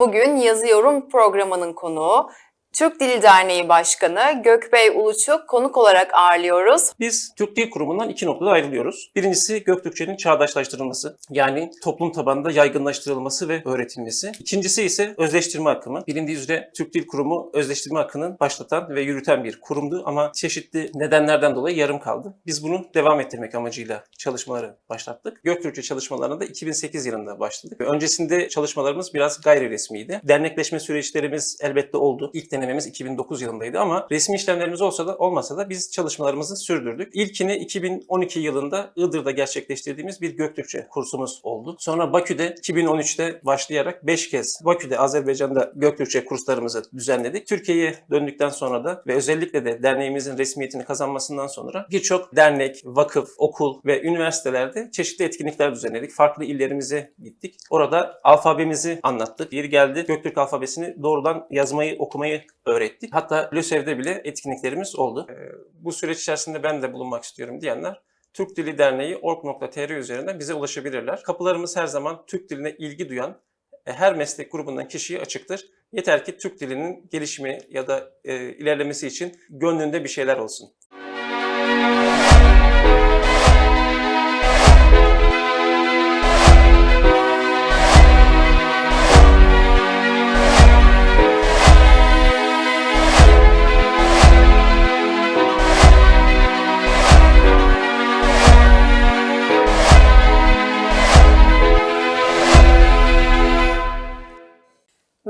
Bugün Yazıyorum programının konuğu Türk Dili Derneği Başkanı Gökbey Uluç'u konuk olarak ağırlıyoruz. Biz Türk Dil Kurumu'ndan iki noktada ayrılıyoruz. Birincisi Göktürkçenin çağdaşlaştırılması, yani toplum tabanında yaygınlaştırılması ve öğretilmesi. İkincisi ise özleştirme akımı. Bilindiği üzere Türk Dil Kurumu özleştirme akının başlatan ve yürüten bir kurumdu ama çeşitli nedenlerden dolayı yarım kaldı. Biz bunu devam ettirmek amacıyla çalışmaları başlattık. Göktürkçe çalışmalarına da 2008 yılında başladık. Öncesinde çalışmalarımız biraz gayri resmiydi. Dernekleşme süreçlerimiz elbette oldu. İlk denememiz 2009 yılındaydı ama resmi işlemlerimiz olsa da olmasa da biz çalışmalarımızı sürdürdük. İlkini 2012 yılında Iğdır'da gerçekleştirdiğimiz bir Göktürkçe kursumuz oldu. Sonra Bakü'de 2013'te başlayarak 5 kez Bakü'de Azerbaycan'da Göktürkçe kurslarımızı düzenledik. Türkiye'ye döndükten sonra da ve özellikle de derneğimizin resmiyetini kazanmasından sonra birçok dernek, vakıf, okul ve üniversitelerde çeşitli etkinlikler düzenledik. Farklı illerimize gittik. Orada alfabemizi anlattık. Yeri geldi Göktürk alfabesini doğrudan yazmayı, okumayı öğrettik. Hatta LÖSEV'de bile etkinliklerimiz oldu. Ee, Bu süreç içerisinde ben de bulunmak istiyorum diyenler Türk Dili Derneği org.tr üzerinden bize ulaşabilirler. Kapılarımız her zaman Türk diline ilgi duyan e, her meslek grubundan kişiye açıktır. Yeter ki Türk dilinin gelişimi ya da e, ilerlemesi için gönlünde bir şeyler olsun.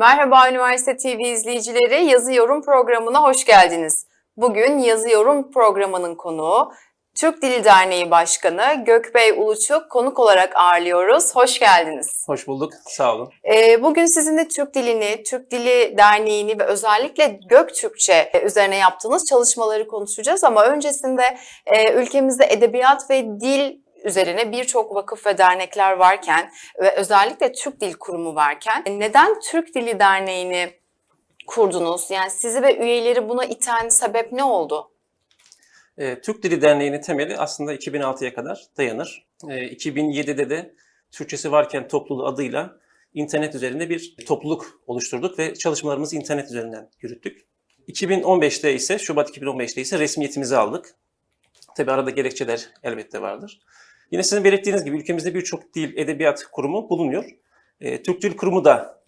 Merhaba Üniversite TV izleyicileri, Yazıyorum programına hoş geldiniz. Bugün Yazıyorum programının konuğu Türk Dili Derneği Başkanı Gökbey Uluç'u konuk olarak ağırlıyoruz. Hoş geldiniz. Hoş bulduk. Sağ olun. Ee, bugün sizinle Türk Dilini, Türk Dili Derneği'ni ve özellikle Göktürkçe üzerine yaptığınız çalışmaları konuşacağız. Ama öncesinde e, ülkemizde edebiyat ve dil üzerine birçok vakıf ve dernekler varken ve özellikle Türk Dil Kurumu varken e, neden Türk Dili Derneği'ni kurdunuz? Yani sizi ve üyeleri buna iten sebep ne oldu? E, Türk Dili Derneği'nin temeli aslında 2006'ya kadar dayanır. E, 2007'de de Türkçesi Varken Topluluğu adıyla internet üzerinde bir topluluk oluşturduk ve çalışmalarımızı internet üzerinden yürüttük. 2015'te ise, Şubat 2015'te ise resmiyetimizi aldık. Tabi arada gerekçeler elbette vardır. Yine sizin belirttiğiniz gibi ülkemizde birçok dil, edebiyat kurumu bulunuyor. E, Türk Dil Kurumu da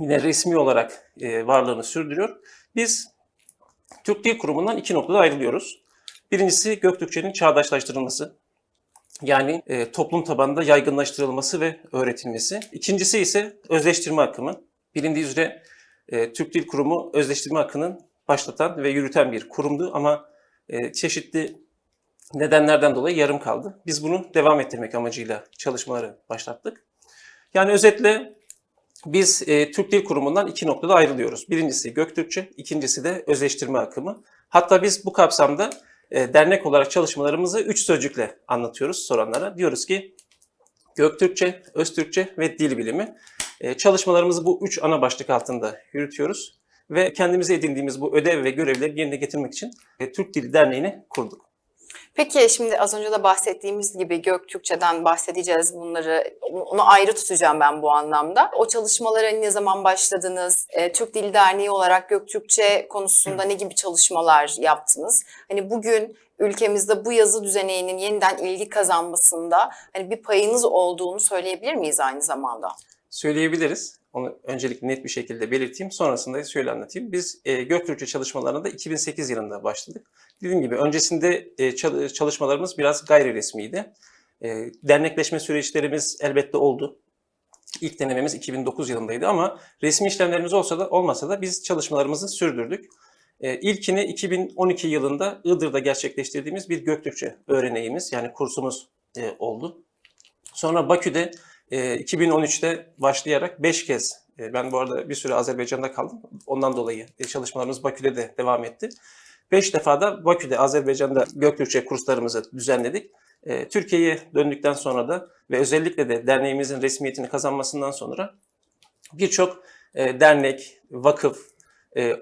yine resmi olarak e, varlığını sürdürüyor. Biz Türk Dil Kurumu'ndan iki noktada ayrılıyoruz. Birincisi Göktürkçenin çağdaşlaştırılması. Yani e, toplum tabanında yaygınlaştırılması ve öğretilmesi. İkincisi ise özleştirme akımı. Bilindiği üzere e, Türk Dil Kurumu özleştirme akının başlatan ve yürüten bir kurumdu ama e, çeşitli nedenlerden dolayı yarım kaldı. Biz bunu devam ettirmek amacıyla çalışmaları başlattık. Yani özetle biz e, Türk Dil Kurumu'ndan iki noktada ayrılıyoruz. Birincisi Göktürkçe, ikincisi de özleştirme akımı. Hatta biz bu kapsamda e, dernek olarak çalışmalarımızı üç sözcükle anlatıyoruz soranlara. Diyoruz ki Göktürkçe, Öztürkçe ve Dil Bilimi. E, çalışmalarımızı bu üç ana başlık altında yürütüyoruz. Ve kendimize edindiğimiz bu ödev ve görevleri yerine getirmek için e, Türk Dili Derneği'ni kurduk. Peki şimdi az önce de bahsettiğimiz gibi Göktürkçe'den bahsedeceğiz bunları. Onu ayrı tutacağım ben bu anlamda. O çalışmalara ne zaman başladınız? E, Türk Dil Derneği olarak Göktürkçe konusunda ne gibi çalışmalar yaptınız? Hani bugün ülkemizde bu yazı düzeninin yeniden ilgi kazanmasında hani bir payınız olduğunu söyleyebilir miyiz aynı zamanda? Söyleyebiliriz. Onu öncelikle net bir şekilde belirteyim. Sonrasında şöyle anlatayım. Biz e, Göktürkçe çalışmalarına da 2008 yılında başladık. Dediğim gibi öncesinde e, çal- çalışmalarımız biraz gayri resmiydi. E, dernekleşme süreçlerimiz elbette oldu. İlk denememiz 2009 yılındaydı ama resmi işlemlerimiz olsa da olmasa da biz çalışmalarımızı sürdürdük. E, ilkini 2012 yılında Iğdır'da gerçekleştirdiğimiz bir Göktürkçe öğreneğimiz yani kursumuz e, oldu. Sonra Bakü'de e, 2013'te başlayarak 5 kez, e, ben bu arada bir süre Azerbaycan'da kaldım. Ondan dolayı e, çalışmalarımız Bakü'de de devam etti. 5 defa da Bakü'de, Azerbaycan'da Göktürkçe kurslarımızı düzenledik. E, Türkiye'ye döndükten sonra da ve özellikle de derneğimizin resmiyetini kazanmasından sonra birçok dernek, vakıf,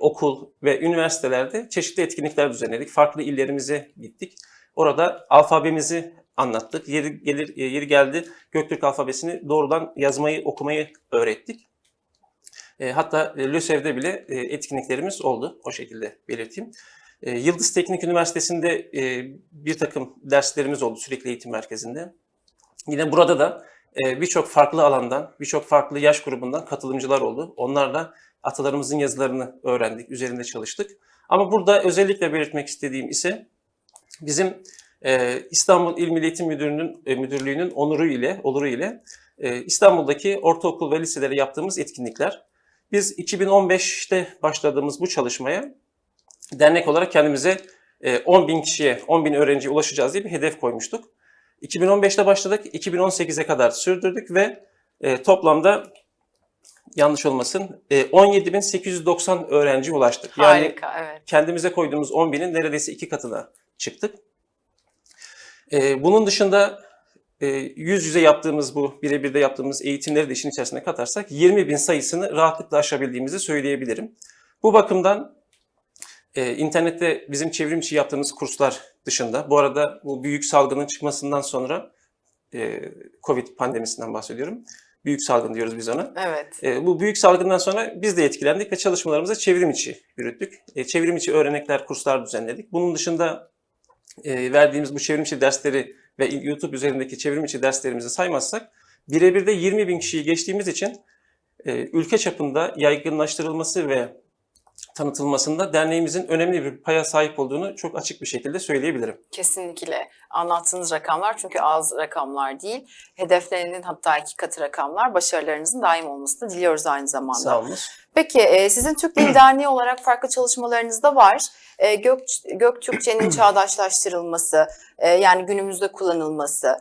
okul ve üniversitelerde çeşitli etkinlikler düzenledik. Farklı illerimize gittik. Orada alfabemizi anlattık. Yeri, gelir, e, yeri geldi Göktürk alfabesini doğrudan yazmayı, okumayı öğrettik. E, hatta e, LÖSEV'de bile e, etkinliklerimiz oldu. O şekilde belirteyim. E, Yıldız Teknik Üniversitesi'nde e, bir takım derslerimiz oldu sürekli eğitim merkezinde. Yine burada da e, birçok farklı alandan, birçok farklı yaş grubundan katılımcılar oldu. Onlarla atalarımızın yazılarını öğrendik, üzerinde çalıştık. Ama burada özellikle belirtmek istediğim ise bizim e, İstanbul İl Milli Eğitim Müdürlüğü'nün e, müdürlüğünün onuru ile, oluru ile e, İstanbul'daki ortaokul ve liselere yaptığımız etkinlikler. Biz 2015'te başladığımız bu çalışmaya dernek olarak kendimize e, 10 bin kişiye, 10 bin öğrenciye ulaşacağız diye bir hedef koymuştuk. 2015'te başladık, 2018'e kadar sürdürdük ve e, toplamda yanlış olmasın e, 17.890 öğrenci ulaştık. Yani Harika, evet. kendimize koyduğumuz 10 binin neredeyse iki katına çıktık. Ee, bunun dışında e, yüz yüze yaptığımız bu birebir de yaptığımız eğitimleri de işin içerisine katarsak 20 bin sayısını rahatlıkla aşabildiğimizi söyleyebilirim. Bu bakımdan e, internette bizim çevrim içi yaptığımız kurslar dışında, bu arada bu büyük salgının çıkmasından sonra e, Covid pandemisinden bahsediyorum. Büyük salgın diyoruz biz ona. Evet. E, bu büyük salgından sonra biz de etkilendik ve çalışmalarımızı çevrim içi yürüttük. E, çevrim içi öğrenekler, kurslar düzenledik. Bunun dışında e, verdiğimiz bu çevrim içi dersleri ve YouTube üzerindeki çevrim içi derslerimizi saymazsak birebir de 20 bin kişiyi geçtiğimiz için e, ülke çapında yaygınlaştırılması ve tanıtılmasında derneğimizin önemli bir paya sahip olduğunu çok açık bir şekilde söyleyebilirim. Kesinlikle anlattığınız rakamlar çünkü az rakamlar değil. Hedeflerinin hatta iki katı rakamlar. Başarılarınızın daim olmasını diliyoruz aynı zamanda. Sağ olun. Peki e, sizin Türk Dili Derneği olarak farklı çalışmalarınız da var. E, Gök, Göktürkçenin çağdaşlaştırılması, e, yani günümüzde kullanılması.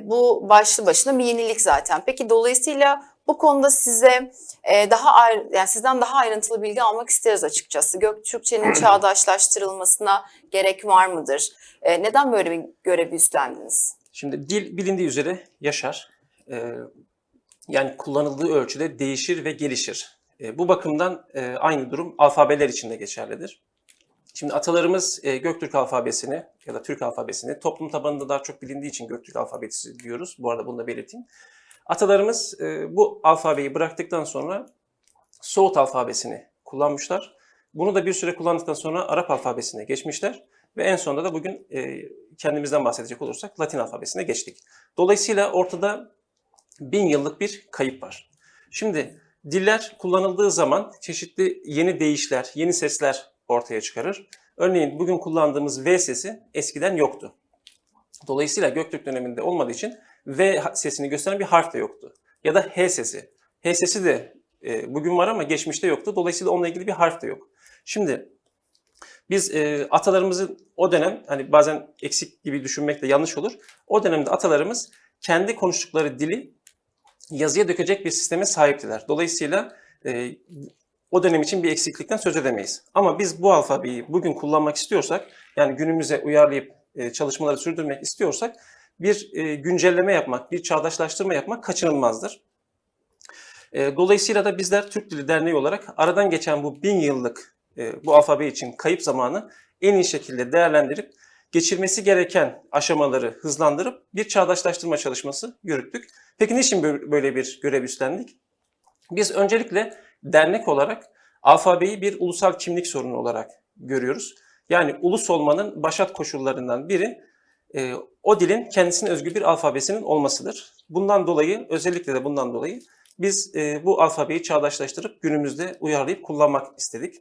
bu başlı başına bir yenilik zaten. Peki dolayısıyla bu konuda size e, daha ayrı, yani sizden daha ayrıntılı bilgi almak isteriz açıkçası. Göktürkçenin çağdaşlaştırılmasına gerek var mıdır? E, neden böyle bir görevi üstlendiniz? Şimdi dil bilindiği üzere yaşar. Ee, yani kullanıldığı ölçüde değişir ve gelişir. Ee, bu bakımdan e, aynı durum alfabeler için de geçerlidir. Şimdi atalarımız e, Göktürk alfabesini ya da Türk alfabesini toplum tabanında daha çok bilindiği için Göktürk alfabesi diyoruz. Bu arada bunu da belirteyim. Atalarımız e, bu alfabeyi bıraktıktan sonra Soğut alfabesini kullanmışlar. Bunu da bir süre kullandıktan sonra Arap alfabesine geçmişler. Ve en sonunda da bugün e, kendimizden bahsedecek olursak Latin alfabesine geçtik. Dolayısıyla ortada bin yıllık bir kayıp var. Şimdi diller kullanıldığı zaman çeşitli yeni deyişler, yeni sesler ortaya çıkarır. Örneğin bugün kullandığımız V sesi eskiden yoktu. Dolayısıyla Göktürk döneminde olmadığı için V sesini gösteren bir harf de yoktu. Ya da H sesi. H sesi de e, bugün var ama geçmişte yoktu. Dolayısıyla onunla ilgili bir harf de yok. Şimdi biz e, atalarımızın o dönem hani bazen eksik gibi düşünmek de yanlış olur. O dönemde atalarımız kendi konuştukları dili yazıya dökecek bir sisteme sahiptiler. Dolayısıyla e, o dönem için bir eksiklikten söz edemeyiz. Ama biz bu alfabeyi bugün kullanmak istiyorsak, yani günümüze uyarlayıp e, çalışmaları sürdürmek istiyorsak bir e, güncelleme yapmak, bir çağdaşlaştırma yapmak kaçınılmazdır. E, dolayısıyla da bizler Türk Dili Derneği olarak aradan geçen bu bin yıllık e, bu alfabe için kayıp zamanı en iyi şekilde değerlendirip geçirmesi gereken aşamaları hızlandırıp bir çağdaşlaştırma çalışması yürüttük. Peki niçin böyle bir görev üstlendik? Biz öncelikle dernek olarak alfabeyi bir ulusal kimlik sorunu olarak görüyoruz. Yani ulus olmanın başat koşullarından biri e, o dilin kendisine özgü bir alfabesinin olmasıdır. Bundan dolayı özellikle de bundan dolayı biz e, bu alfabeyi çağdaşlaştırıp günümüzde uyarlayıp kullanmak istedik.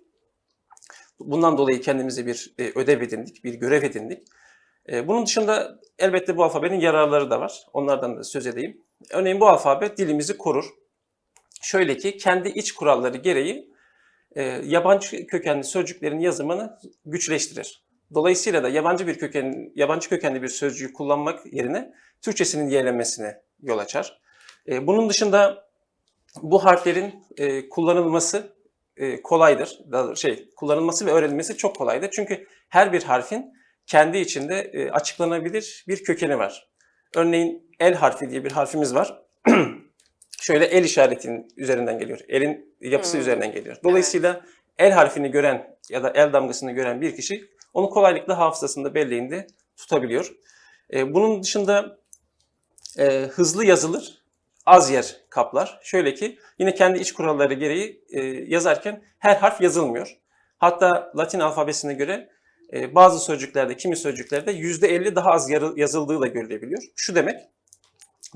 Bundan dolayı kendimize bir e, ödev edindik, bir görev edindik. E, bunun dışında elbette bu alfabenin yararları da var. Onlardan da söz edeyim. Örneğin bu alfabe dilimizi korur. Şöyle ki kendi iç kuralları gereği e, yabancı kökenli sözcüklerin yazımını güçleştirir. Dolayısıyla da yabancı bir köken, yabancı kökenli bir sözcüğü kullanmak yerine Türkçesinin yeğlenmesine yol açar. E, bunun dışında bu harflerin e, kullanılması e, kolaydır. Daha şey kullanılması ve öğrenilmesi çok kolaydır. Çünkü her bir harfin kendi içinde e, açıklanabilir bir kökeni var. Örneğin el harfi diye bir harfimiz var. Şöyle el işaretinin üzerinden geliyor. Elin yapısı Hmm. üzerinden geliyor. Dolayısıyla el harfini gören ya da el damgasını gören bir kişi onu kolaylıkla hafızasında belleğinde tutabiliyor. E, bunun dışında e, hızlı yazılır az yer kaplar. Şöyle ki yine kendi iç kuralları gereği e, yazarken her harf yazılmıyor. Hatta Latin alfabesine göre bazı sözcüklerde, kimi sözcüklerde %50 daha az yazıldığı da görülebiliyor. Şu demek,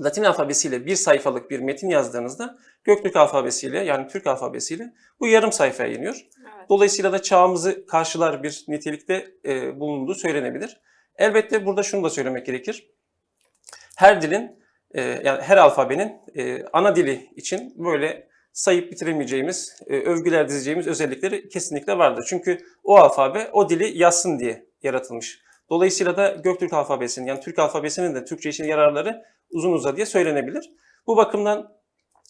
Latin alfabesiyle bir sayfalık bir metin yazdığınızda Göktürk alfabesiyle yani Türk alfabesiyle bu yarım sayfaya iniyor. Evet. Dolayısıyla da çağımızı karşılar bir nitelikte e, bulunduğu söylenebilir. Elbette burada şunu da söylemek gerekir. Her dilin, e, yani her alfabenin e, ana dili için böyle sayıp bitiremeyeceğimiz, e, övgüler dizeceğimiz özellikleri kesinlikle vardır. Çünkü o alfabe o dili yazsın diye yaratılmış. Dolayısıyla da Göktürk alfabesinin yani Türk alfabesinin de Türkçe için yararları uzun uzadıya söylenebilir. Bu bakımdan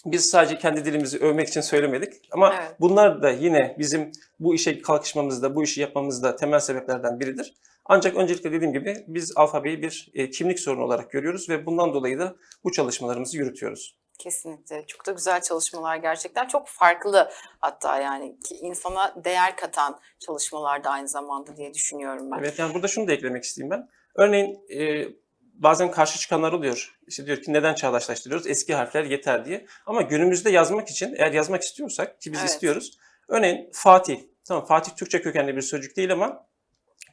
biz sadece kendi dilimizi övmek için söylemedik ama Evet. bunlar da yine bizim bu işe kalkışmamızda, bu işi yapmamızda temel sebeplerden biridir. Ancak öncelikle dediğim gibi biz alfabeyi bir e, kimlik sorunu olarak görüyoruz ve bundan dolayı da bu çalışmalarımızı yürütüyoruz. Kesinlikle. Çok da güzel çalışmalar gerçekten. Çok farklı hatta yani ki insana değer katan çalışmalar da aynı zamanda diye düşünüyorum ben. Evet yani burada şunu da eklemek isteyeyim ben. Örneğin e, bazen karşı çıkanlar oluyor. İşte diyor ki neden çağdaşlaştırıyoruz? Eski harfler yeter diye. Ama günümüzde yazmak için eğer yazmak istiyorsak ki biz Evet. istiyoruz. Örneğin Fatih. Tamam Fatih Türkçe kökenli bir sözcük değil ama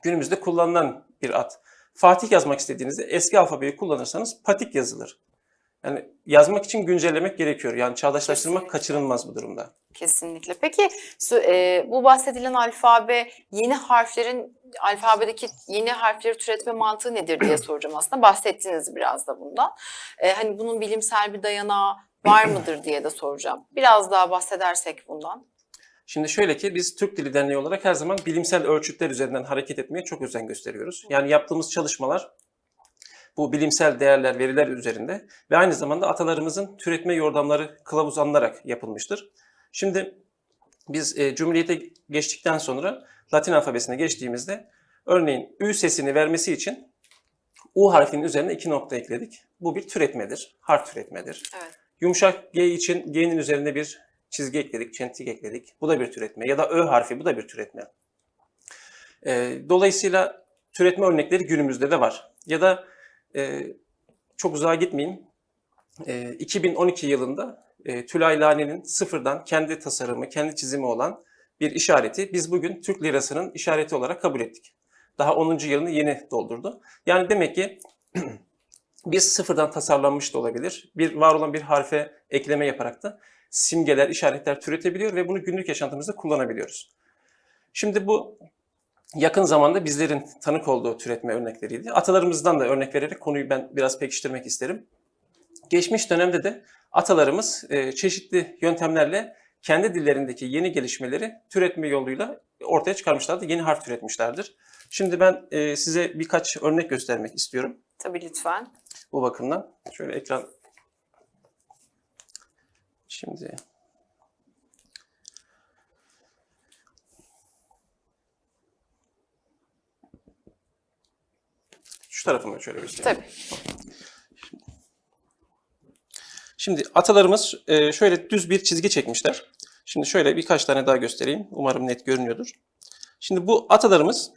günümüzde kullanılan bir ad. Fatih yazmak istediğinizde eski alfabeyi kullanırsanız patik yazılır. Yani yazmak için güncellemek gerekiyor. Yani çağdaşlaştırmak Kesinlikle. kaçınılmaz bu durumda. Kesinlikle. Peki e, bu bahsedilen alfabe yeni harflerin alfabedeki yeni harfleri türetme mantığı nedir diye soracağım aslında. Bahsettiniz biraz da bundan. E, hani bunun bilimsel bir dayanağı var mıdır diye de soracağım. Biraz daha bahsedersek bundan. Şimdi şöyle ki biz Türk Dili Derneği olarak her zaman bilimsel ölçütler üzerinden hareket etmeye çok özen gösteriyoruz. Yani yaptığımız çalışmalar bu bilimsel değerler, veriler üzerinde ve aynı zamanda atalarımızın türetme yordamları kılavuz alınarak yapılmıştır. Şimdi biz e, Cumhuriyete geçtikten sonra Latin alfabesine geçtiğimizde örneğin Ü sesini vermesi için U harfinin üzerine iki nokta ekledik. Bu bir türetmedir, harf türetmedir. Evet. Yumuşak G için G'nin üzerine bir çizgi ekledik, çentik ekledik. Bu da bir türetme. Ya da Ö harfi bu da bir türetme. Ee, dolayısıyla türetme örnekleri günümüzde de var. Ya da e, çok uzağa gitmeyeyim. E, 2012 yılında e, Tülay Lane'nin sıfırdan kendi tasarımı, kendi çizimi olan bir işareti biz bugün Türk lirasının işareti olarak kabul ettik. Daha 10. yılını yeni doldurdu. Yani demek ki biz sıfırdan tasarlanmış da olabilir. Bir var olan bir harfe ekleme yaparak da simgeler, işaretler türetebiliyor ve bunu günlük yaşantımızda kullanabiliyoruz. Şimdi bu yakın zamanda bizlerin tanık olduğu türetme örnekleriydi. Atalarımızdan da örnek vererek konuyu ben biraz pekiştirmek isterim. Geçmiş dönemde de atalarımız e, çeşitli yöntemlerle kendi dillerindeki yeni gelişmeleri türetme yoluyla ortaya çıkarmışlardı. Yeni harf türetmişlerdir. Şimdi ben e, size birkaç örnek göstermek istiyorum Tabii lütfen. bu bakımdan. Şöyle ekran Şimdi şu tarafımı şöyle göstereyim. Tabii. Şimdi atalarımız e, şöyle düz bir çizgi çekmişler. Şimdi şöyle birkaç tane daha göstereyim. Umarım net görünüyordur. Şimdi bu atalarımız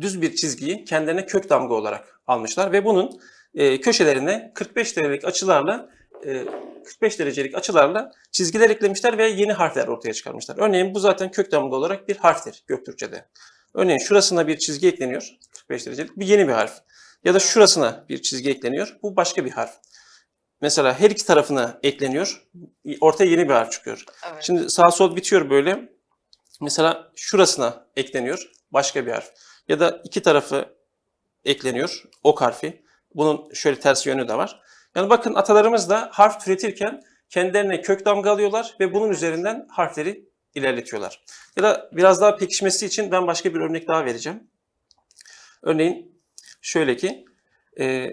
düz bir çizgiyi kendilerine kök damga olarak almışlar ve bunun e, köşelerine 45 derecelik açılarla e, 45 derecelik açılarla çizgiler eklemişler ve yeni harfler ortaya çıkarmışlar. Örneğin bu zaten kök damga olarak bir harftir Göktürkçe'de. Örneğin şurasına bir çizgi ekleniyor. 45 derecelik. Bu yeni bir harf. Ya da şurasına bir çizgi ekleniyor. Bu başka bir harf. Mesela her iki tarafına ekleniyor. Ortaya yeni bir harf çıkıyor. Evet. Şimdi sağ sol bitiyor böyle. Mesela şurasına ekleniyor başka bir harf. Ya da iki tarafı ekleniyor ok harfi. Bunun şöyle ters yönü de var. Yani bakın atalarımız da harf türetirken kendilerine kök damga alıyorlar ve bunun üzerinden harfleri ilerletiyorlar. Ya da biraz daha pekişmesi için ben başka bir örnek daha vereceğim. Örneğin şöyle ki e,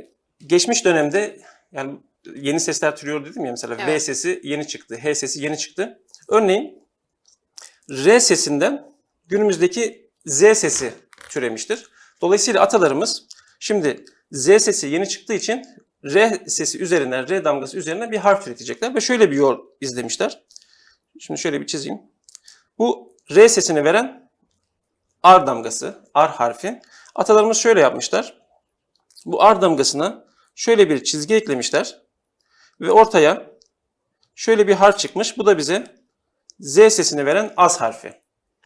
geçmiş dönemde yani yeni sesler türüyor dedim ya mesela V Evet. sesi yeni çıktı, H sesi yeni çıktı. Örneğin R sesinden günümüzdeki Z sesi türemiştir. Dolayısıyla atalarımız şimdi Z sesi yeni çıktığı için R sesi üzerinden, R damgası üzerinden bir harf türetecekler ve şöyle bir yol izlemişler. Şimdi şöyle bir çizeyim. Bu R sesini veren R damgası, R harfi. Atalarımız şöyle yapmışlar. Bu R damgasına şöyle bir çizgi eklemişler Ve ortaya şöyle bir harf çıkmış. Bu da bize Z sesini veren az harfi.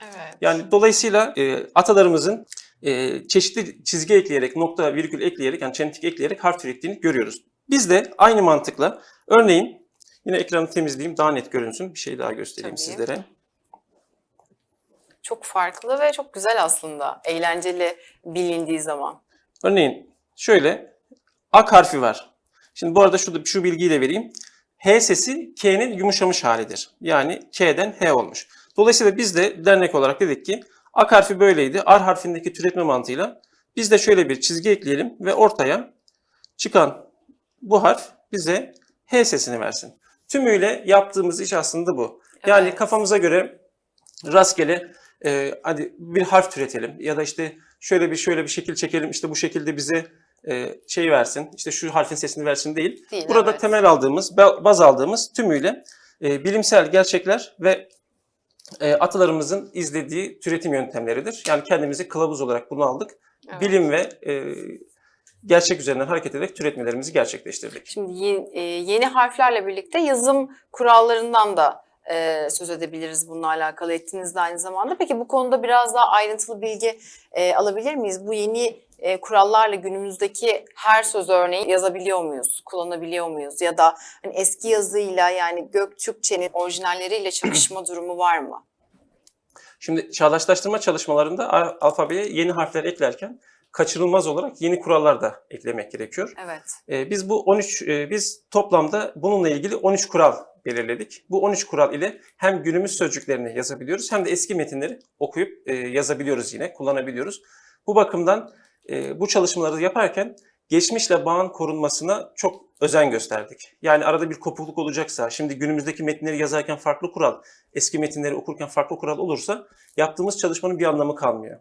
Evet. Yani dolayısıyla e, atalarımızın e, çeşitli çizgi ekleyerek, nokta, virgül ekleyerek, yani çentik ekleyerek harf türettiğini görüyoruz. Biz de aynı mantıkla, örneğin yine ekranı temizleyeyim daha net görünsün. Bir şey daha göstereyim Tabii. sizlere. Çok farklı ve çok güzel aslında. Eğlenceli bilindiği zaman. Örneğin şöyle ak harfi var. Şimdi bu arada şurada şu bilgiyi de vereyim. H sesi K'nin yumuşamış halidir. Yani K'den H olmuş. Dolayısıyla biz de dernek olarak dedik ki ak harfi böyleydi. R harfindeki türetme mantığıyla biz de şöyle bir çizgi ekleyelim ve ortaya çıkan bu harf bize H sesini versin. Tümüyle yaptığımız iş aslında bu. Yani Evet. kafamıza göre rastgele e, hadi bir harf türetelim ya da işte şöyle bir şöyle bir şekil çekelim işte bu şekilde bize e, şey versin işte şu harfin sesini versin değil. Değil, Burada evet. temel aldığımız ba- baz aldığımız tümüyle e, bilimsel gerçekler ve e, atalarımızın izlediği türetim yöntemleridir. Yani kendimizi kılavuz olarak bunu aldık. Evet. Bilim ve e, gerçek üzerinden hareket ederek türetmelerimizi gerçekleştirdik. Şimdi ye- e, yeni harflerle birlikte yazım kurallarından da e, söz edebiliriz bununla alakalı ettiğiniz de aynı zamanda. Peki bu konuda biraz daha ayrıntılı bilgi e, alabilir miyiz? Bu yeni e, kurallarla günümüzdeki her söz örneği yazabiliyor muyuz? Kullanabiliyor muyuz? Ya da hani eski yazıyla yani Göktürkçenin orijinalleriyle çakışma durumu var mı? Şimdi çağdaşlaştırma çalışmalarında alfabeye yeni harfler eklerken kaçırılmaz olarak yeni kurallar da eklemek gerekiyor. Evet. Ee, biz bu 13 e, biz toplamda bununla ilgili 13 kural belirledik. Bu 13 kural ile hem günümüz sözcüklerini yazabiliyoruz hem de eski metinleri okuyup e, yazabiliyoruz yine, kullanabiliyoruz. Bu bakımdan e, bu çalışmaları yaparken geçmişle bağın korunmasına çok özen gösterdik. Yani arada bir kopukluk olacaksa, şimdi günümüzdeki metinleri yazarken farklı kural, eski metinleri okurken farklı kural olursa yaptığımız çalışmanın bir anlamı kalmıyor.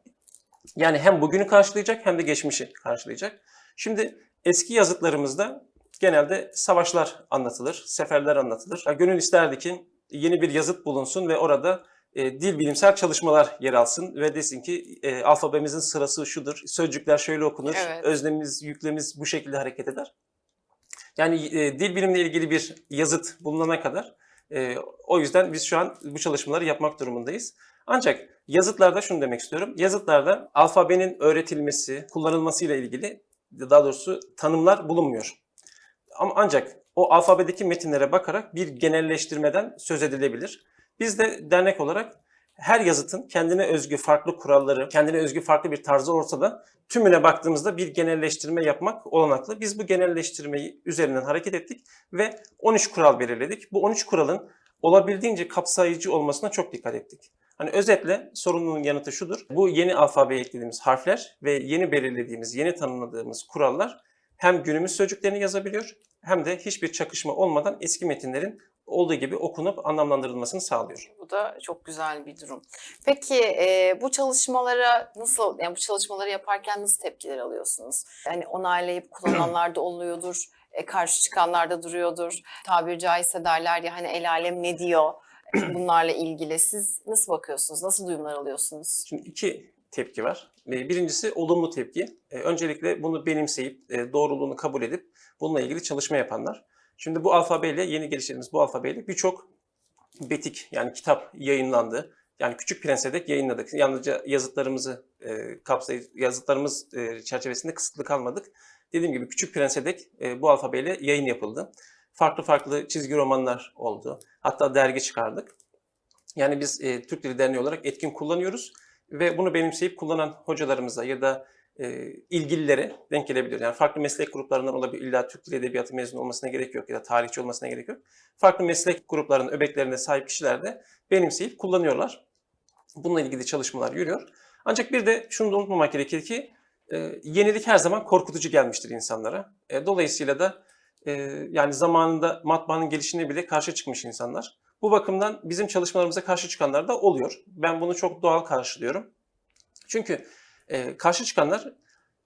Yani hem bugünü karşılayacak hem de geçmişi karşılayacak. Şimdi eski yazıtlarımızda genelde savaşlar anlatılır, seferler anlatılır. Ya Gönül isterdi ki yeni bir yazıt bulunsun ve orada e, dil bilimsel çalışmalar yer alsın ve desin ki e, alfabemizin sırası şudur, sözcükler şöyle okunur, Evet. özlemimiz, yüklemiz bu şekilde hareket eder. Yani e, dil bilimle ilgili bir yazıt bulunana kadar e, o yüzden biz şu an bu çalışmaları yapmak durumundayız. Ancak yazıtlarda şunu demek istiyorum. Yazıtlarda alfabenin öğretilmesi, kullanılmasıyla ilgili daha doğrusu tanımlar bulunmuyor. Ama ancak o alfabedeki metinlere bakarak bir genelleştirmeden söz edilebilir. Biz de dernek olarak her yazıtın kendine özgü farklı kuralları, kendine özgü farklı bir tarzı olsa da tümüne baktığımızda bir genelleştirme yapmak olanaklı. Biz bu genelleştirmeyi üzerinden hareket ettik ve 13 kural belirledik. Bu 13 kuralın olabildiğince kapsayıcı olmasına çok dikkat ettik. Hani özetle sorunun yanıtı şudur. Bu yeni alfabeye eklediğimiz harfler ve yeni belirlediğimiz, yeni tanımladığımız kurallar hem günümüz sözcüklerini yazabiliyor hem de hiçbir çakışma olmadan eski metinlerin olduğu gibi okunup anlamlandırılmasını sağlıyor. Bu da çok güzel bir durum. Peki e, bu çalışmalara nasıl, yani bu çalışmaları yaparken nasıl tepkiler alıyorsunuz? Yani onaylayıp kullananlar da oluyordur, e, karşı çıkanlar da duruyordur. Tabiri caizse derler ya hani el alem ne diyor bunlarla ilgili. Siz nasıl bakıyorsunuz, nasıl duyumlar alıyorsunuz? Şimdi iki tepki var. Ee, Birincisi olumlu tepki. Ee, Öncelikle bunu benimseyip e, doğruluğunu kabul edip bununla ilgili çalışma yapanlar. Şimdi bu alfabeyle yeni geliştirdiğimiz bu alfabeyle birçok betik yani kitap yayınlandı. Yani Küçük Prens'e dek yayınladık. Yalnızca yazıtlarımızı e, kapsayıcı, yazıtlarımız e, çerçevesinde kısıtlı kalmadık. Dediğim gibi Küçük Prens'e dek e, bu alfabeyle yayın yapıldı. Farklı farklı çizgi romanlar oldu. Hatta dergi çıkardık. Yani biz e, Türk Dili Derneği olarak etkin kullanıyoruz ve bunu benimseyip kullanan hocalarımıza ya da e, ilgililere denk gelebiliyor. Yani farklı meslek gruplarından olabilir. İlla Türk Dili Edebiyatı mezunu olmasına gerek yok ya da tarihçi olmasına gerek yok. Farklı meslek gruplarının öbeklerine sahip kişiler de benimseyip kullanıyorlar. Bununla ilgili çalışmalar yürüyor. Ancak bir de şunu da unutmamak gerekir ki e, yenilik her zaman korkutucu gelmiştir insanlara. E, dolayısıyla da e, yani zamanında matbaanın gelişine bile karşı çıkmış insanlar. Bu bakımdan bizim çalışmalarımıza karşı çıkanlar da oluyor. Ben bunu çok doğal karşılıyorum. Çünkü e, karşı çıkanlar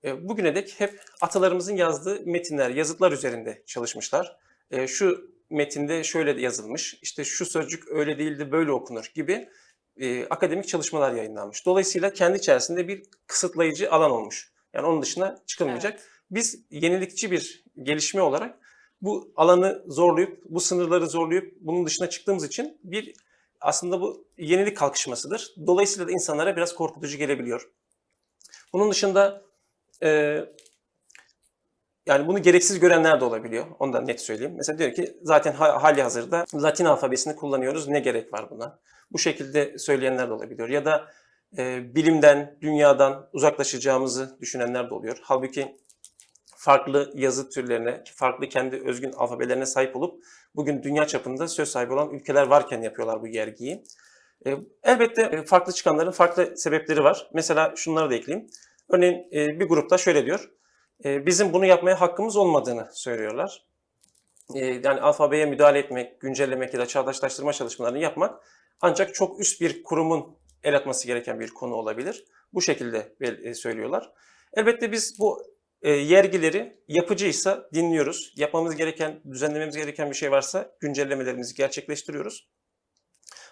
e, bugüne dek hep atalarımızın yazdığı metinler, yazıtlar üzerinde çalışmışlar. E, şu metinde şöyle yazılmış, işte şu sözcük öyle değildi böyle okunur gibi e, akademik çalışmalar yayınlanmış. Dolayısıyla kendi içerisinde bir kısıtlayıcı alan olmuş. Yani onun dışına çıkılmayacak. Biz yenilikçi bir gelişme olarak bu alanı zorlayıp, bu sınırları zorlayıp bunun dışına çıktığımız için bir aslında bu yenilik kalkışmasıdır. Dolayısıyla da insanlara biraz korkutucu gelebiliyor. Bunun dışında e, yani bunu gereksiz görenler de olabiliyor. Ondan net söyleyeyim. Mesela diyor ki zaten ha- hali hazırda Latin alfabesini kullanıyoruz. Ne gerek var buna? Bu şekilde söyleyenler de olabiliyor. Ya da e, bilimden, dünyadan uzaklaşacağımızı düşünenler de oluyor. Halbuki farklı yazı türlerine, farklı kendi özgün alfabelerine sahip olup bugün dünya çapında söz sahibi olan ülkeler varken yapıyorlar bu yergiyi. Elbette farklı çıkanların farklı sebepleri var. Mesela şunları da ekleyeyim. Örneğin bir grupta şöyle diyor. Bizim bunu yapmaya hakkımız olmadığını söylüyorlar. Yani alfabeye müdahale etmek, güncellemek ya da çağdaşlaştırma çalışmalarını yapmak ancak çok üst bir kurumun el atması gereken bir konu olabilir. Bu şekilde söylüyorlar. Elbette biz bu e, yergileri yapıcıysa dinliyoruz. Yapmamız gereken, düzenlememiz gereken bir şey varsa güncellemelerimizi gerçekleştiriyoruz.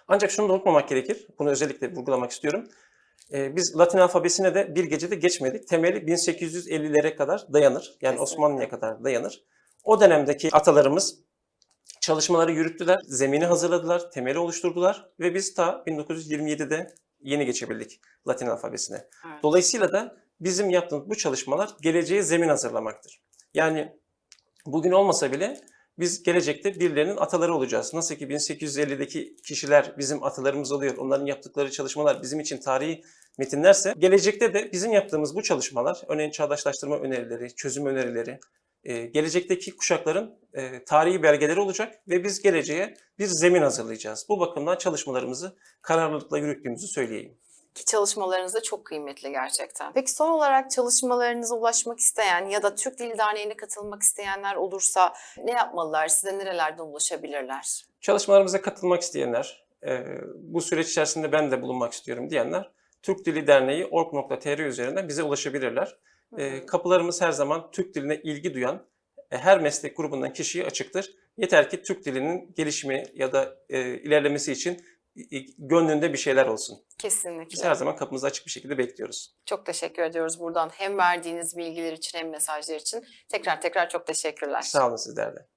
Ancak şunu da unutmamak gerekir. Bunu özellikle vurgulamak istiyorum. E, biz Latin alfabesine de bir gecede geçmedik. Temeli 1850'lere kadar dayanır. Yani Kesinlikle. Osmanlı'ya kadar dayanır. O dönemdeki atalarımız çalışmaları yürüttüler, zemini hazırladılar, temeli oluşturdular ve biz ta 1927'de yeni geçebildik Latin alfabesine. Evet. Dolayısıyla da bizim yaptığımız bu çalışmalar geleceğe zemin hazırlamaktır. Yani bugün olmasa bile biz gelecekte birilerinin ataları olacağız. Nasıl ki 1850'deki kişiler bizim atalarımız oluyor. Onların yaptıkları çalışmalar bizim için tarihi metinlerse gelecekte de bizim yaptığımız bu çalışmalar, örneğin çağdaşlaştırma önerileri, çözüm önerileri, e, gelecekteki kuşakların e, tarihi belgeleri olacak ve biz geleceğe bir zemin hazırlayacağız. Bu bakımdan çalışmalarımızı kararlılıkla yürüttüğümüzü söyleyeyim. Ki çalışmalarınız da çok kıymetli gerçekten. Peki son olarak çalışmalarınıza ulaşmak isteyen ya da Türk Dili Derneği'ne katılmak isteyenler olursa ne yapmalılar? Size nerelerden ulaşabilirler? Çalışmalarımıza katılmak isteyenler, e, bu süreç içerisinde ben de bulunmak istiyorum diyenler, Türk Dili Derneği org.tr üzerinden bize ulaşabilirler. E, kapılarımız her zaman Türk diline ilgi duyan e, her meslek grubundan kişiye açıktır. Yeter ki Türk dilinin gelişimi ya da e, ilerlemesi için gönlünde bir şeyler olsun. Biz Kesinlikle. her zaman kapımızı açık bir şekilde bekliyoruz. Çok teşekkür ediyoruz buradan hem verdiğiniz bilgiler için hem mesajlar için. Tekrar tekrar çok teşekkürler. Sağ olun sizler de.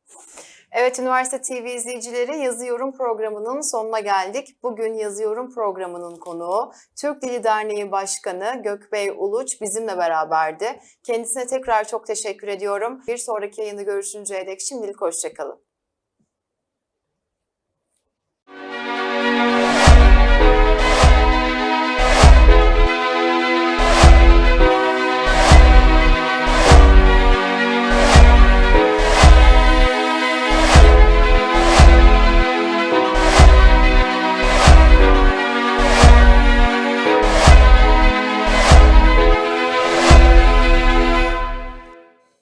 Evet, Üniversite TV izleyicileri Yazıyorum programının sonuna geldik. Bugün Yazıyorum programının konuğu Türk Dili Derneği Başkanı Gökbey Uluç bizimle beraberdi. Kendisine tekrar çok teşekkür ediyorum. Bir sonraki yayında görüşünceye dek şimdilik hoşçakalın.